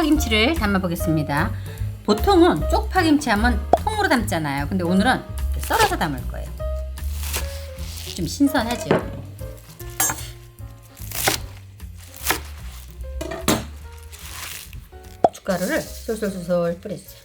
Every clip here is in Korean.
쪽파김치를 담아 보겠습니다. 보통은 쪽파김치 하면 통으로 담잖아요. 근데 오늘은 썰어서 담을 거예요. 좀 신선하죠. 고춧가루를 솔솔솔솔 뿌려주세요.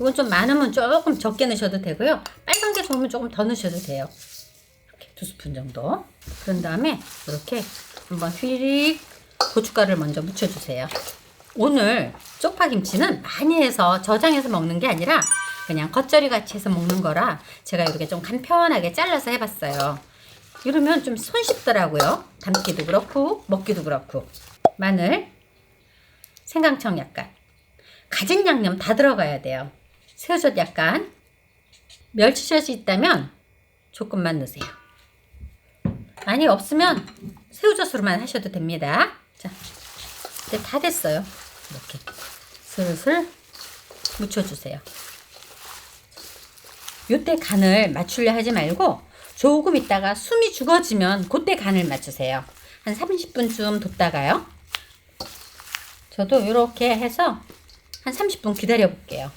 이건 좀 많으면 조금 적게 넣으셔도 되고요. 빨간 게 좋으면 조금 더 넣으셔도 돼요. 이렇게 두 스푼 정도. 그런 다음에 이렇게 한번 휘릭 고춧가루를 먼저 묻혀주세요. 오늘 쪽파김치는 많이 해서 저장해서 먹는 게 아니라 그냥 겉절이 같이 해서 먹는 거라 제가 이렇게 좀 간편하게 잘라서 해봤어요. 이러면 좀 손쉽더라고요. 담기도 그렇고 먹기도 그렇고 마늘, 생강청 약간, 가진 양념 다 들어가야 돼요. 새우젓 약간, 멸치젓이 있다면 조금만 넣으세요. 많이 없으면 새우젓으로만 하셔도 됩니다. 자, 이제 다 됐어요. 이렇게 슬슬 묻혀주세요. 요때 간을 맞추려 하지 말고 조금 있다가 숨이 죽어지면 그때 간을 맞추세요. 한 30분쯤 뒀다가요. 저도 이렇게 해서 한 30분 기다려 볼게요.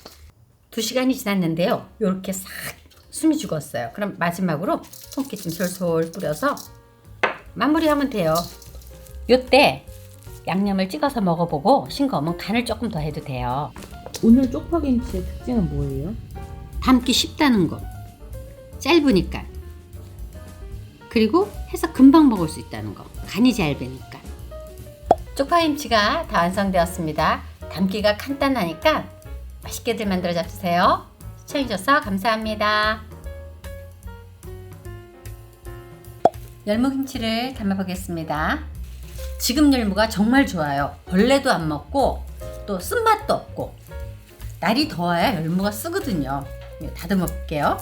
2시간이 지났는데요. 이렇게 싹 숨이 죽었어요. 그럼 마지막으로 손기좀 솔솔 뿌려서 마무리하면 돼요. 요때 양념을 찍어서 먹어보고 싱거우면 간을 조금 더 해도 돼요. 오늘 쪽파김치의 특징은 뭐예요? 담기 쉽다는 거. 짧으니까. 그리고 해서 금방 먹을 수 있다는 거. 간이 잘 배니까. 쪽파김치가 다 완성되었습니다. 담기가 간단하니까 맛있게들 만들어 잡수세요. 시청해주셔서 감사합니다. 열무김치를 담아보겠습니다. 지금 열무가 정말 좋아요. 벌레도 안 먹고 또 쓴맛도 없고 날이 더워야 열무가 쓰거든요. 이거 다듬어 볼게요.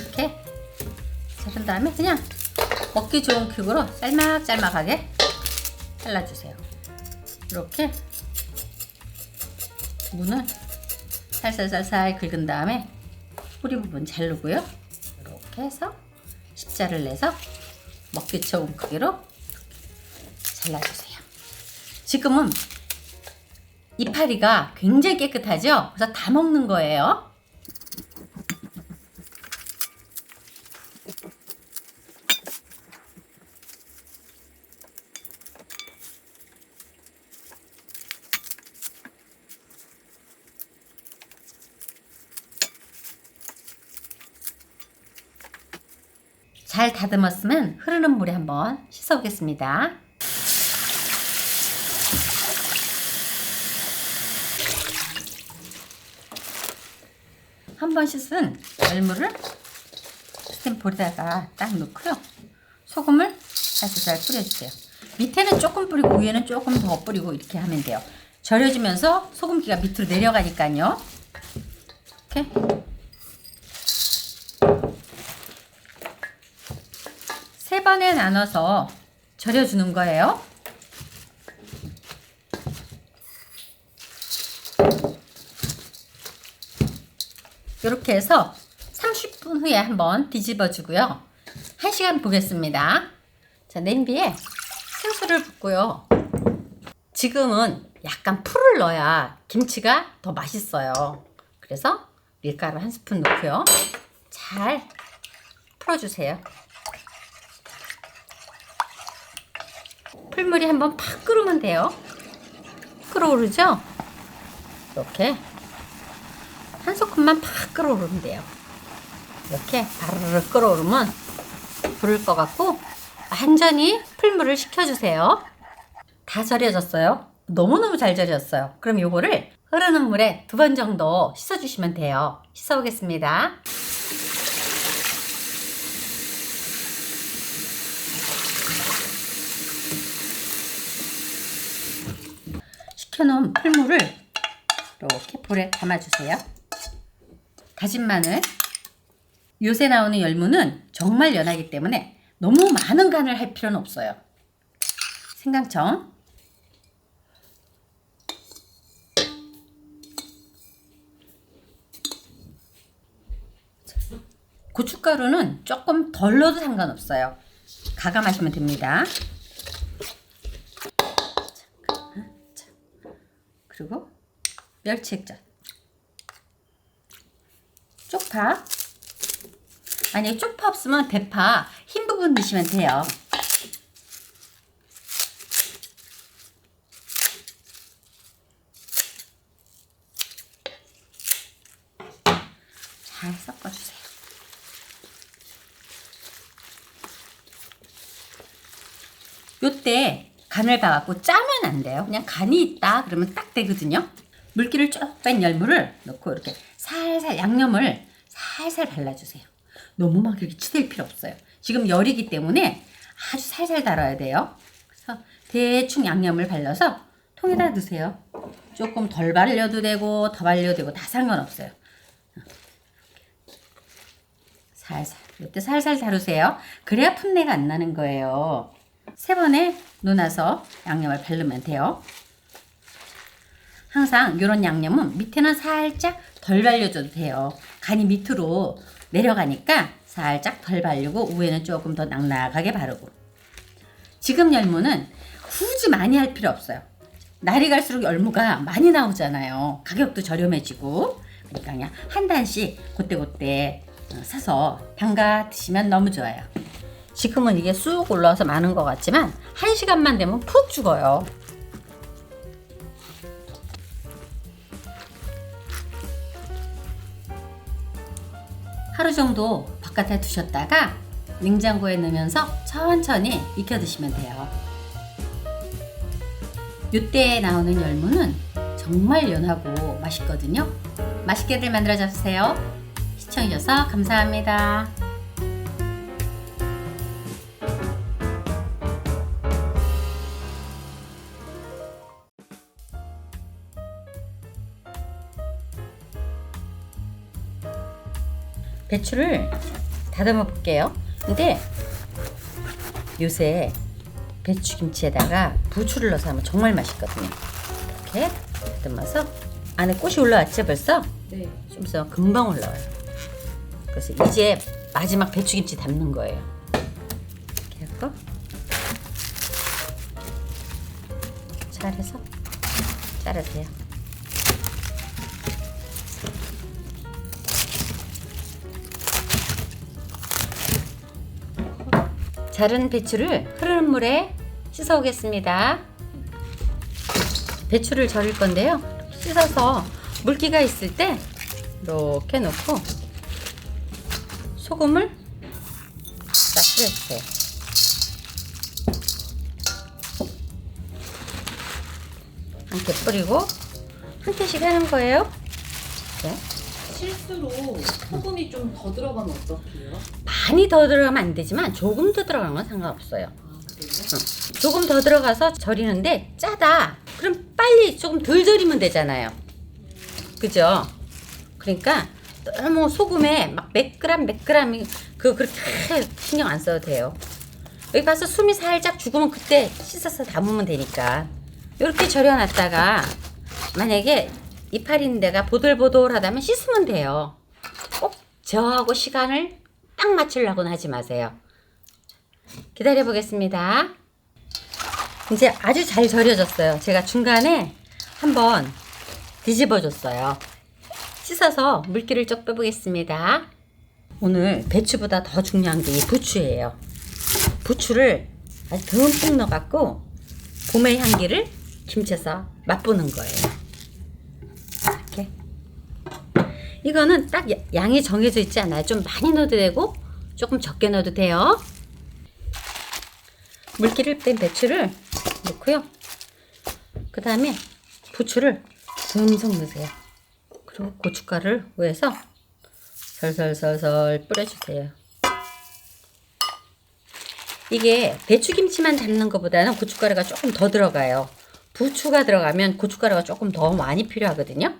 이렇게 자른 다음에 그냥 먹기 좋은 큐브로 짤막짤막하게 잘라주세요. 이렇게 무는 살살살살 긁은 다음에 뿌리 부분 자르고요. 이렇게 해서 십자를 내서 먹기 좋은 크기로 잘라주세요. 지금은 이파리가 굉장히 깨끗하죠? 그래서 다 먹는 거예요. 잘 다듬었으면 흐르는 물에 한번 씻어 보겠습니다. 한 번 씻은 열무를 스탬볼에다가 딱 넣고요. 소금을 살살 뿌려주세요. 밑에는 조금 뿌리고 위에는 조금 더 뿌리고 이렇게 하면 돼요. 절여지면서 소금기가 밑으로 내려가니까요. 이렇게 세 번에 나눠서 절여주는 거예요. 이렇게 해서 30분 후에 한번 뒤집어 주고요. 1시간 보겠습니다. 자, 냄비에 생수를 붓고요. 지금은 약간 풀을 넣어야 김치가 더 맛있어요. 그래서 밀가루 한 스푼 넣고요. 잘 풀어주세요. 풀물이 한번 팍 끓으면 돼요. 끓어오르죠? 이렇게 한 소금만 팍 끓어오르면 돼요. 이렇게 바르르 끓어오르면 부를 것 같고 완전히 풀물을 식혀주세요. 다 절여졌어요. 너무너무 잘 절였어요. 그럼 요거를 흐르는 물에 두 번 정도 씻어주시면 돼요. 씻어보겠습니다. 식혀놓은 풀물을 이렇게 볼에 담아주세요. 다진 마늘. 요새 나오는 열무는 정말 연하기 때문에 너무 많은 간을 할 필요는 없어요. 생강청. 고춧가루는 조금 덜 넣어도 상관없어요. 가감하시면 됩니다. 그리고 멸치액젓, 쪽파. 만약에 쪽파 없으면 대파 흰 부분 넣으시면 돼요. 잘 섞어주세요. 요때 간을 봐갖고 짜면 안 돼요. 그냥 간이 있다 그러면 딱 되거든요. 물기를 쭉 뺀 열무를 넣고 이렇게 살살 양념을 살살 발라주세요. 너무 막 이렇게 치댈 필요 없어요. 지금 열이기 때문에 아주 살살 달아야 돼요. 그래서 대충 양념을 발라서 통에다 넣으세요. 조금 덜 발려도 되고 더 발려도 되고 다 상관없어요. 살살. 이때 살살 다루세요. 그래야 풋내가 안 나는 거예요. 세 번에 놓아서 양념을 바르면 돼요. 항상 이런 양념은 밑에는 살짝 덜 발려줘도 돼요. 간이 밑으로 내려가니까 살짝 덜 바르고 위에는 조금 더 낭낙하게 바르고. 지금 열무는 굳이 많이 할 필요 없어요. 날이 갈수록 열무가 많이 나오잖아요. 가격도 저렴해지고. 그러니까 그냥 한 단씩 그때그때 어, 사서 담가 드시면 너무 좋아요. 지금은 이게 쑥 올라와서 많은 것 같지만 한 시간만 되면 푹 죽어요. 하루 정도 바깥에 두셨다가 냉장고에 넣으면서 천천히 익혀 드시면 돼요. 이때 나오는 열무는 정말 연하고 맛있거든요. 맛있게들 만들어 잡으세요. 시청해주셔서 감사합니다. 배추를 다듬어 볼게요. 근데 요새 배추김치에다가 부추를 넣어서 하면 정말 맛있거든요. 이렇게 다듬어서 안에 꽃이 올라왔죠 벌써? 네. 좀 있으면 금방 올라와요. 그래서 이제 마지막 배추김치 담는 거예요. 이렇게 하고 잘해서 자르세요. 자른 배추를 흐르는 물에 씻어 오겠습니다. 배추를 절일 건데요. 씻어서 물기가 있을 때 이렇게 넣고 소금을 딱 뿌려주세요. 이렇게 뿌리고 한 개씩 하는 거예요. 이렇게. 실수로 소금이 좀 더 들어가면 어떡해요? 많이 더 들어가면 안 되지만 조금 더 들어가는 건 상관없어요. 아, 그래요? 조금 더 들어가서 절이는데 짜다. 그럼 빨리 조금 덜 절이면 되잖아요. 그죠? 그러니까 너무 소금에 막몇 그램이 그 그렇게 신경 안 써도 돼요. 여기 가서 숨이 살짝 죽으면 그때 씻어서 담으면 되니까 이렇게 절여놨다가 만약에 이파린 데가 보들보들하다면 씻으면 돼요. 꼭 저하고 시간을 딱 맞추려고는 하지 마세요. 기다려 보겠습니다. 이제 아주 잘 절여졌어요. 제가 중간에 한번 뒤집어 줬어요. 씻어서 물기를 쭉 빼보겠습니다. 오늘 배추보다 더 중요한 게 이 부추예요. 부추를 아주 듬뿍 넣어갖고 봄의 향기를 김치에서 맛보는 거예요. 이렇게. 이거는 딱 야- 양이 정해져 있지 않아요. 좀 많이 넣어도 되고 조금 적게 넣어도 돼요. 물기를 뺀 배추를 넣고요. 그 다음에 부추를 듬성 넣으세요. 그리고 고춧가루를 위에서 설설설설 뿌려주세요. 이게 배추김치만 담는 것보다는 고춧가루가 조금 더 들어가요. 부추가 들어가면 고춧가루가 조금 더 많이 필요하거든요.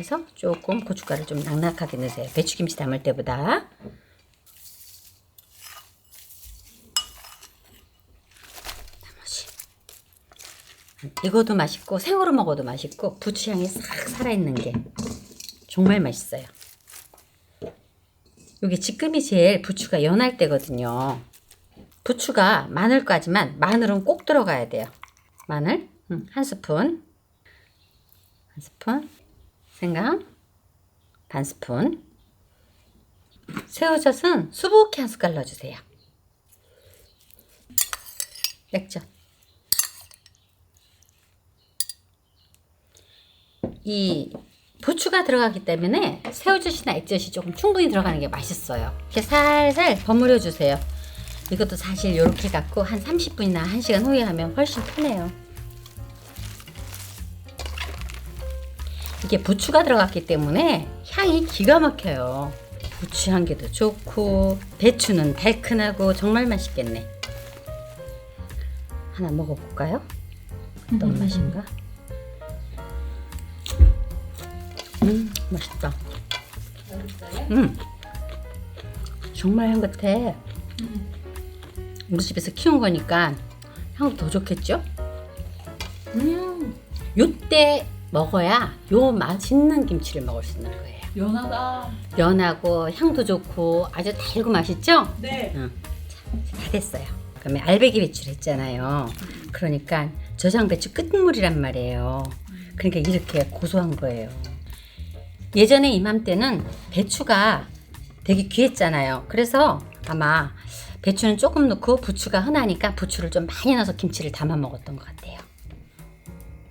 그래서 조금 고춧가루 좀 낭낙하게 넣으세요. 배추김치 담을 때보다. 나머지. 이것도 맛있고 생으로 먹어도 맛있고 부추향이 싹 살아있는 게 정말 맛있어요. 이게 지금이 제일 부추가 연할 때거든요. 부추가 마늘까지만 마늘은 꼭 들어가야 돼요. 마늘 음, 한 스푼 한 스푼 생강 반 스푼. 새우젓은 수북히 한 숟갈 넣어주세요. 액젓. 이 부추가 들어가기 때문에 새우젓이나 액젓이 조금 충분히 들어가는 게 맛있어요. 이렇게 살살 버무려 주세요. 이것도 사실 이렇게 갖고 한 30분이나 1시간 후에 하면 훨씬 편해요. 이게 부추가 들어갔기 때문에 향이 기가 막혀요. 부추 향기도 좋고 배추는 달큰하고 정말 맛있겠네. 하나 먹어볼까요? 어떤 맛인가? 음, 맛있다. 음, 정말 향긋해. 우리 집에서 키운 거니까 향도 더 좋겠죠? 음, 요때 먹어야 요 맛있는 김치를 먹을 수 있는 거예요. 연하다. 연하고 향도 좋고 아주 달고 맛있죠? 네. 응. 자, 다 됐어요. 그러면 알배기 배추를 했잖아요. 그러니까 저장 배추 끝물이란 말이에요. 그러니까 이렇게 고소한 거예요. 예전에 이맘때는 배추가 되게 귀했잖아요. 그래서 아마 배추는 조금 넣고 부추가 흔하니까 부추를 좀 많이 넣어서 김치를 담아 먹었던 것 같아요.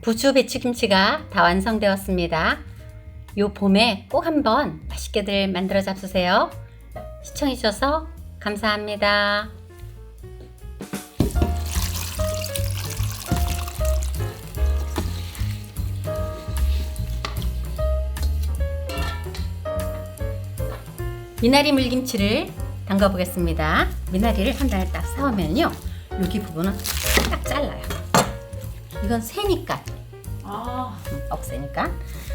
부추 배추 김치가 다 완성되었습니다. 요 봄에 꼭 한번 맛있게들 만들어 잡수세요. 시청해주셔서 감사합니다. 미나리 물김치를 담가 보겠습니다. 미나리를 한 단을 딱 사오면요. 여기 부분은 딱 잘라요. 이건 새니까 억새니까.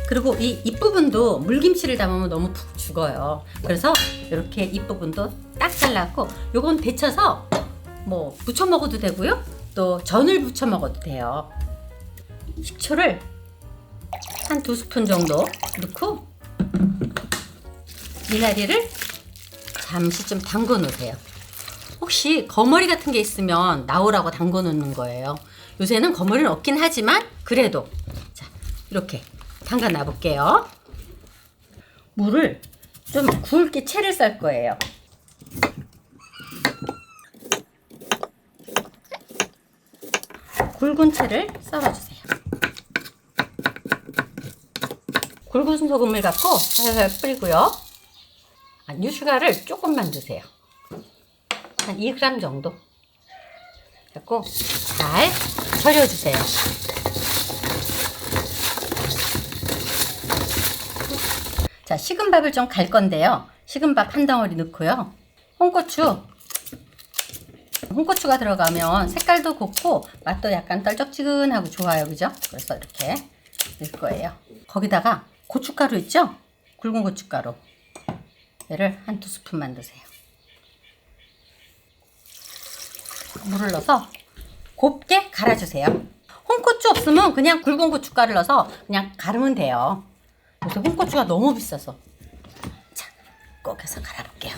그리고 이 잎부분도 물김치를 담으면 너무 푹 죽어요. 그래서 이렇게 잎부분도 딱 잘랐고 요건 데쳐서 뭐 부쳐 먹어도 되고요. 또 전을 부쳐 먹어도 돼요. 식초를 한 두 스푼 정도 넣고 미나리를 잠시 좀 담궈 놓으세요. 혹시 거머리 같은 게 있으면 나오라고 담궈 놓는 거예요. 요새는 거머리는 없긴 하지만 그래도 자 이렇게 담가 놔볼게요. 물을 좀 굵게 채를 썰 거예요. 굵은 채를 썰어주세요. 굵은 소금을 갖고 살살 뿌리고요. 아, 유슈가를 조금만 주세요. 한 2g 정도. 갖고 잘 절여주세요. 자, 식은 밥을 좀 갈 건데요. 식은 밥 한 덩어리 넣고요. 홍고추. 홍고추가 들어가면 색깔도 곱고 맛도 약간 떨쩍지근하고 좋아요. 그죠? 그래서 이렇게 넣을 거예요. 거기다가 고춧가루 있죠? 굵은 고춧가루. 얘를 한 두 스푼만 넣으세요. 물을 넣어서 곱게 갈아주세요. 홍고추 없으면 그냥 굵은 고춧가루를 넣어서 그냥 갈으면 돼요. 요새 홍고추가 너무 비싸서. 자, 꼭 해서 갈아볼게요.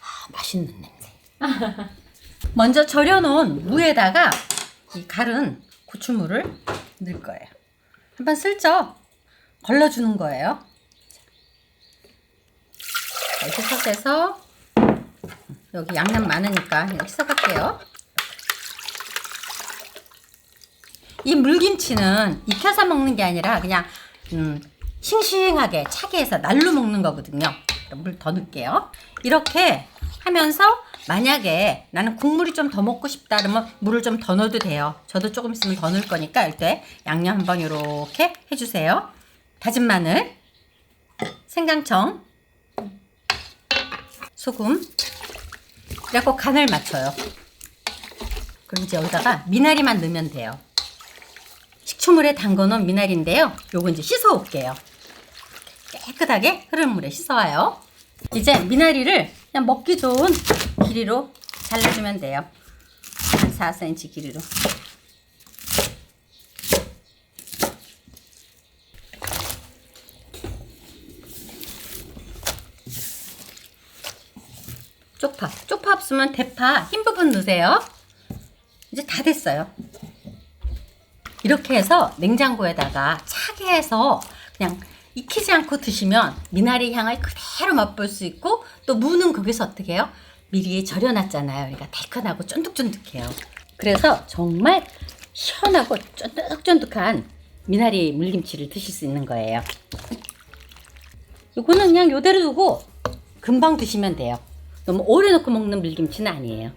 아, 맛있는 냄새. 먼저 절여놓은 무에다가 이 갈은 고추물을 넣을 거예요. 한번 슬쩍 걸러주는 거예요. 자, 이렇게 섞어서 여기 양념 많으니까 이렇게 섞을게요. 이 물김치는 익혀서 먹는 게 아니라 그냥 음, 싱싱하게 차게 해서 날로 먹는 거거든요. 물 더 넣을게요. 이렇게 하면서 만약에 나는 국물이 좀 더 먹고 싶다 그러면 물을 좀 더 넣어도 돼요. 저도 조금 있으면 더 넣을 거니까 이때 양념 한번 이렇게 해주세요. 다진 마늘, 생강청, 소금, 그래갖고 간을 맞춰요. 그럼 이제 여기다가 미나리만 넣으면 돼요. 식초물에 담궈놓은 미나리인데요. 요거 이제 씻어 올게요. 깨끗하게 흐른 물에 씻어와요. 이제 미나리를 그냥 먹기 좋은 길이로 잘라주면 돼요. 한 4cm 길이로. 쪽파. 쪽파 없으면 대파 흰 부분 넣으세요. 이제 다 됐어요. 이렇게 해서 냉장고에다가 차게 해서 그냥 익히지 않고 드시면 미나리 향을 그대로 맛볼 수 있고 또 무는 거기서 어떻게 해요? 미리 절여놨잖아요. 그러니까 달큰하고 쫀득쫀득해요. 그래서 정말 시원하고 쫀득쫀득한 미나리 물김치를 드실 수 있는 거예요. 이거는 그냥 요대로 두고 금방 드시면 돼요. 너무 오래 넣고 먹는 물김치는 아니에요.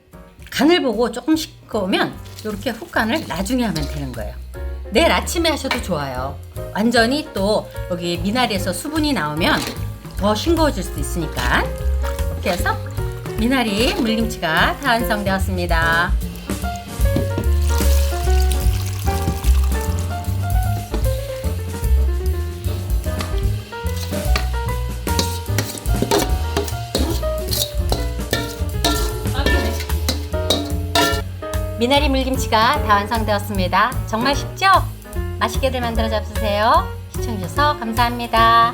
간을 보고 조금 싱 거우면 이렇게 훅간을 나중에 하면 되는 거예요. 내일 아침에 하셔도 좋아요. 완전히 또 여기 미나리에서 수분이 나오면 더 싱거워질 수도 있으니까 이렇게 해서 미나리 물김치가 다 완성되었습니다. 미나리 물김치가 다 완성되었습니다. 정말 쉽죠? 맛있게들 만들어 잡수세요. 시청해주셔서 감사합니다.